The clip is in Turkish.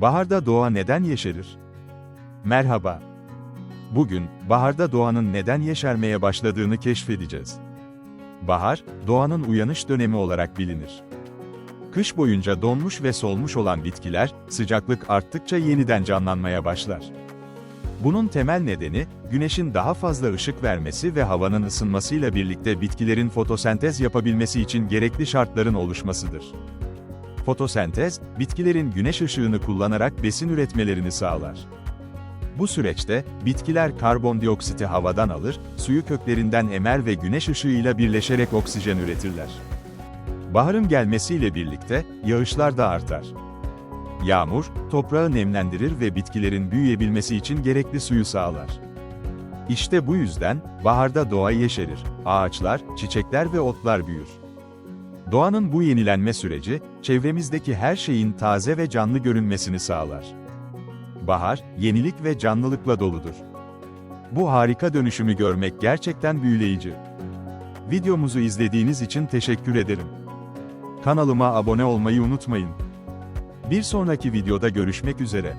Baharda doğa neden yeşerir? Merhaba. Bugün, baharda doğanın neden yeşermeye başladığını keşfedeceğiz. Bahar, doğanın uyanış dönemi olarak bilinir. Kış boyunca donmuş ve solmuş olan bitkiler, sıcaklık arttıkça yeniden canlanmaya başlar. Bunun temel nedeni, güneşin daha fazla ışık vermesi ve havanın ısınmasıyla birlikte bitkilerin fotosentez yapabilmesi için gerekli şartların oluşmasıdır. Fotosentez, bitkilerin güneş ışığını kullanarak besin üretmelerini sağlar. Bu süreçte, bitkiler karbondioksiti havadan alır, suyu köklerinden emer ve güneş ışığıyla birleşerek oksijen üretirler. Baharın gelmesiyle birlikte, yağışlar da artar. Yağmur, toprağı nemlendirir ve bitkilerin büyüyebilmesi için gerekli suyu sağlar. İşte bu yüzden, baharda doğa yeşerir, ağaçlar, çiçekler ve otlar büyür. Doğanın bu yenilenme süreci, çevremizdeki her şeyin taze ve canlı görünmesini sağlar. Bahar, yenilik ve canlılıkla doludur. Bu harika dönüşümü görmek gerçekten büyüleyici. Videomuzu izlediğiniz için teşekkür ederim. Kanalıma abone olmayı unutmayın. Bir sonraki videoda görüşmek üzere.